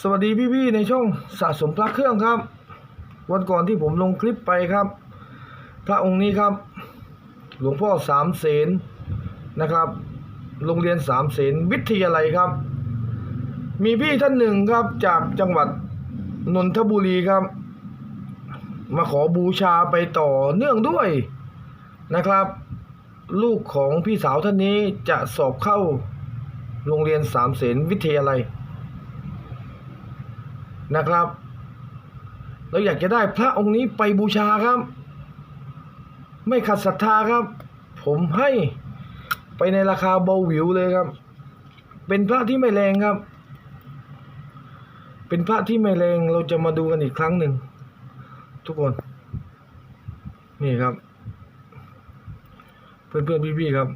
สวัสดีพี่ๆในช่องสะสมพระเครื่องครับ วันก่อนที่ผมลงคลิปไปครับ พระองค์นี้ครับ หลวงพ่อสามเสนนะครับ โรงเรียนสามเสนวิทยาลัยครับ มีพี่ท่านหนึ่งครับจากจังหวัดนนทบุรีครับ มาขอบูชาไปต่อเนื่องด้วยนะครับ ลูกของพี่สาวท่านนี้จะสอบเข้าโรงเรียนสามเสนวิทยาลัย นะครับ เราอยากจะได้พระองค์นี้ไปบูชาครับ ไม่ขัดศรัทธาครับ ผมให้ไปในราคาเบาหวิวเลยครับ เป็นพระที่ไม่แรงครับ เป็นพระที่ไม่แรงเราจะมาดูกันอีกครั้งหนึ่ง ทุกคน นี่ครับ เพื่อนๆพี่ๆครับ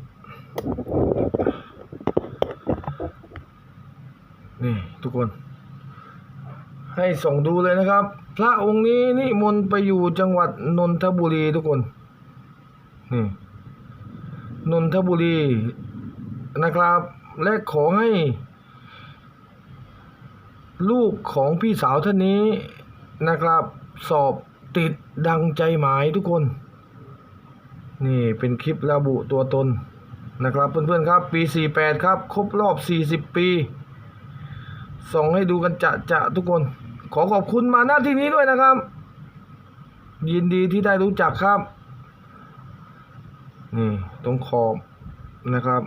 นี่ทุกคน ให้ส่องดูเลยนะครับ พระองค์นี้นิมนต์ไปอยู่จังหวัดนนทบุรีทุกคนนี่นนทบุรีนะครับ และขอให้ ลูกของพี่สาวท่านนี้นะครับ สอบติดดังใจหมายทุกคน นี่เป็นคลิประบุตัวตนนะครับเพื่อนๆครับ ปี 48 ครับ ครบรอบ 40 ปี ส่งให้ดูกันจะจะทุกคน ขอขอบคุณมาหน้าที่นี้ด้วยนะครับ ยินดีที่ได้รู้จักครับนี่ตรงขอบนะครับ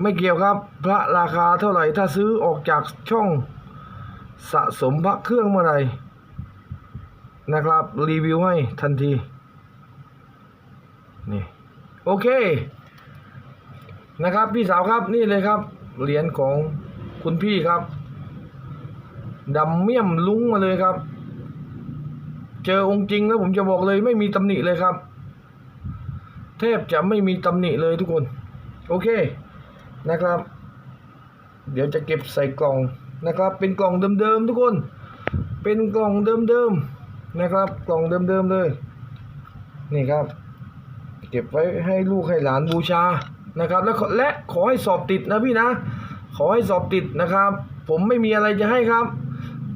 ไม่เกี่ยวครับ พระราคาเท่าไหร่ถ้าซื้อออกจากช่องสะสมพระเครื่องเมื่อไหร่นะครับ รีวิวให้ทันทีนี่โอเคนะครับ พี่สาวครับนี่เลยครับ เหรียญของคุณพี่ครับ ดำเมี่ยมลุ้งมาเลยครับ เจอองค์จริงแล้วผมจะบอกเลยไม่มีตำหนิเลยครับแทบจะไม่มีตำหนิเลยทุกคน โอเคนะครับ เดี๋ยวจะเก็บใส่กล่องนะครับ เป็นกล่องเดิมๆทุกคน เป็นกล่องเดิมๆนะครับ กล่องเดิมๆเลย นี่ครับ เก็บไว้ให้ลูกให้หลานบูชานะครับและและขอให้สอบติดนะพี่นะ ขอให้สอบติดนะครับ ผมไม่มีอะไรจะให้ครับ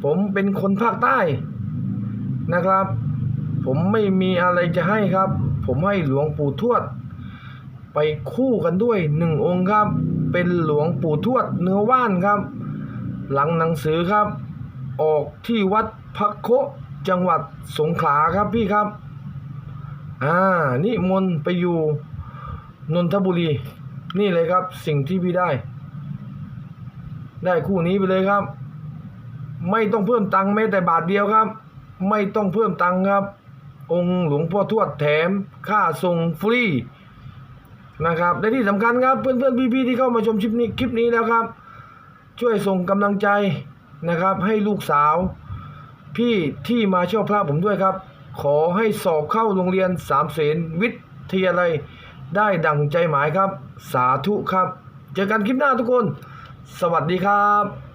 ผมเป็นคนภาคใต้นะครับ ผมไม่มีอะไรจะให้ครับ ผมให้หลวงปู่ทวด ไปคู่กันด้วยหนึ่งองค์ครับ เป็นหลวงปู่ทวดเนื้อว่านครับ หลังหนังสือครับ ออกที่วัดพักโคจังหวัดสงขลาครับพี่ครับ อ่านิมนต์ไปอยู่นนทบุรี นี่เลยครับสิ่งที่พี่ได้ ได้คู่นี้ไปเลยครับ ไม่ต้องเพิ่มตังค์แม้แต่บาทเดียวครับ ไม่ต้องเพิ่มตังค์ครับ องค์หลวงพ่อทวดแถมค่าส่งฟรีนะครับและที่สำคัญครับเพื่อนๆพี่ๆที่เข้ามาชมคลิปนี้คลิปนี้แล้วครับ ช่วยส่งกำลังใจนะครับ ให้ลูกสาว พี่ที่มาเช่าพระผมด้วยครับ ขอให้สอบเข้าโรงเรียนสามเสนวิทยาลัยได้ดังใจหมายครับ สาธุครับ เจอกันคลิปหน้าทุกคน สวัสดีครับ